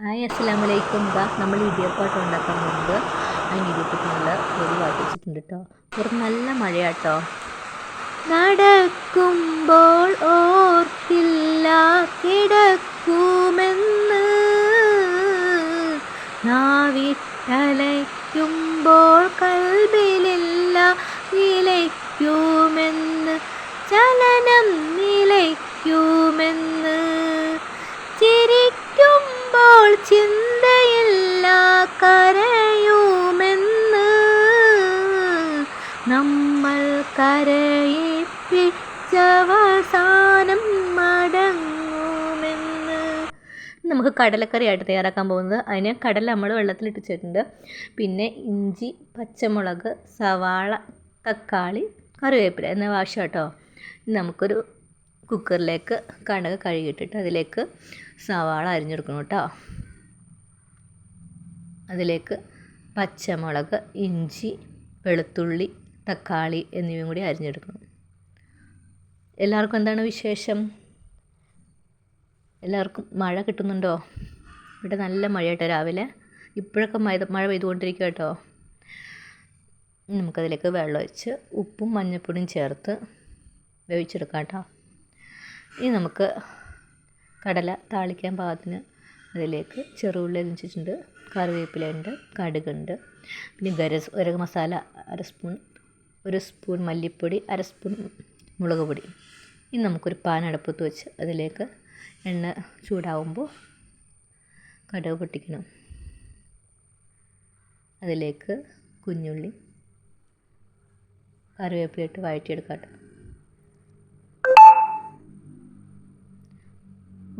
Hi അസ്സലാമു അലൈക്കും ഇതാ നമ്മൾ ഇടിയപ്പാട്ടം ഉണ്ടാക്കാൻ പോകുന്നത്. അതിന് നല്ല വാട്ടി വെച്ചിട്ടുണ്ട് കേട്ടോ ഒരു നല്ല മഴയാട്ടോ. നടക്കുമ്പോൾ ഓർത്തില്ല കിടക്കുമെന്ന്. നാവിട്ടലയ്ക്കുമ്പോൾ കരയിപ്പിച്ചവസാനം മടങ്ങുമെന്ന്. നമുക്ക് കടലക്കറിയായിട്ട് തയ്യാറാക്കാൻ പോകുന്നത്. അതിന് കടല നമ്മൾ വെള്ളത്തിലിട്ട് വെച്ചിട്ടുണ്ട് പിന്നെ ഇഞ്ചി പച്ചമുളക് സവാള തക്കാളി കറിവേപ്പില എന്ന ആവശ്യം കേട്ടോ. നമുക്കൊരു കുക്കറിലേക്ക് കണക്ക് കഴുകിയിട്ടിട്ട് അതിലേക്ക് സവാള അരിഞ്ഞെടുക്കണം കേട്ടോ. അതിലേക്ക് പച്ചമുളക് ഇഞ്ചി വെളുത്തുള്ളി തക്കാളി എന്നിവയും കൂടി അരിഞ്ഞെടുക്കണം. എല്ലാവർക്കും എന്താണ് വിശേഷം? എല്ലാവർക്കും മഴ കിട്ടുന്നുണ്ടോ? ഇവിടെ നല്ല മഴയാട്ടോ രാവിലെ. ഇപ്പോഴൊക്കെ മഴ മഴ പെയ്തുകൊണ്ടിരിക്കുക കേട്ടോ. നമുക്കതിലേക്ക് വെള്ളം ഒഴിച്ച് ഉപ്പും മഞ്ഞൾപ്പൊടിയും ചേർത്ത് വേവിച്ചെടുക്കാം കേട്ടോ. ഇനി നമുക്ക് കടല താളിക്കാൻ പാകത്തിന് അതിലേക്ക് ചെറുള്ളി അരിഞ്ഞിട്ടുണ്ട് കറിവേപ്പിലയുണ്ട് കടുകുണ്ട് പിന്നെ ഗരസ് ഒരക മസാല അര സ്പൂൺ ഒരു സ്പൂൺ മല്ലിപ്പൊടി അര സ്പൂൺ മുളക് പൊടി. ഇനി നമുക്കൊരു പാൻ അടുപ്പത്ത് വെച്ച് അതിലേക്ക് എണ്ണ ചൂടാവുമ്പോൾ കടുക് പൊട്ടിക്കണം. അതിലേക്ക് കുഞ്ഞുള്ളി കറിവേപ്പില ഇട്ട് വഴറ്റിയെടുക്കാം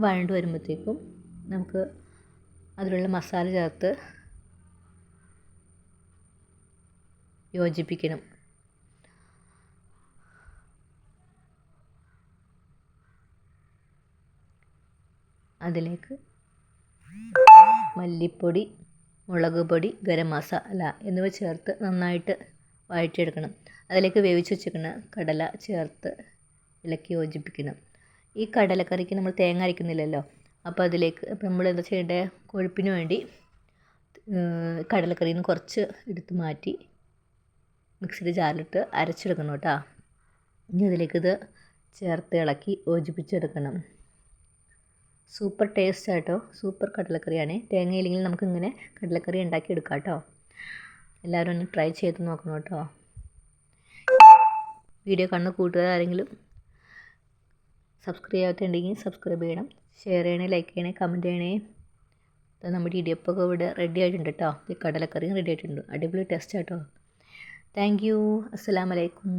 വഴണ്ട് വരുമ്പോഴത്തേക്കും നമുക്ക് അതിലുള്ള മസാല ചേർത്ത് യോജിപ്പിക്കണം. അതിലേക്ക് മല്ലിപ്പൊടി മുളക് പൊടി ഗരം മസാല എന്നിവ ചേർത്ത് നന്നായിട്ട് വഴറ്റിയെടുക്കണം. അതിലേക്ക് വേവിച്ച് വെച്ചിരിക്കുന്ന കടല ചേർത്ത് ഇളക്കി യോജിപ്പിക്കണം. ഈ കടലക്കറിക്ക് നമ്മൾ തേങ്ങ അരയ്ക്കുന്നില്ലല്ലോ അപ്പോൾ അതിലേക്ക് അപ്പോൾ നമ്മൾ എന്താ ചെയ്യേണ്ടത് കൊഴുപ്പിന് വേണ്ടി കടലക്കറിയിൽ നിന്ന് കുറച്ച് എടുത്ത് മാറ്റി മിക്സിയുടെ ജാറിലിട്ട് അരച്ചെടുക്കണം കേട്ടോ. ഇനി അതിലേക്ക് ഇത് ചേർത്ത് ഇളക്കി യോജിപ്പിച്ചെടുക്കണം. സൂപ്പർ ടേസ്റ്റ് ആട്ടോ. സൂപ്പർ കടലക്കറിയാണ്. തേങ്ങയില്ലെങ്കിൽ നമുക്കിങ്ങനെ കടലക്കറി ഉണ്ടാക്കി എടുക്കാം കേട്ടോ എല്ലാവരും ഒന്ന് ട്രൈ ചെയ്ത് നോക്കണം കേട്ടോ. വീഡിയോ കാണുന്ന കൂട്ടുകാരെങ്കിലും സബ്സ്ക്രൈബ് ചെയ്യാത്തുണ്ടെങ്കിൽ സബ്സ്ക്രൈബ് ചെയ്യണം. ഷെയർ ചെയ്യണേ ലൈക്ക് ചെയ്യണേ കമന്റ് ചെയ്യണേ. നമ്മുടെ ഇടിയപ്പൊക്കെ ഇവിടെ റെഡി ആയിട്ടുണ്ട് കേട്ടോ. ഈ കടലക്കറിയും റെഡി ആയിട്ടുണ്ട്. അടിപൊളി ടേസ്റ്റ് ആട്ടോ. താങ്ക് യു അസ്സലാമലൈക്കും.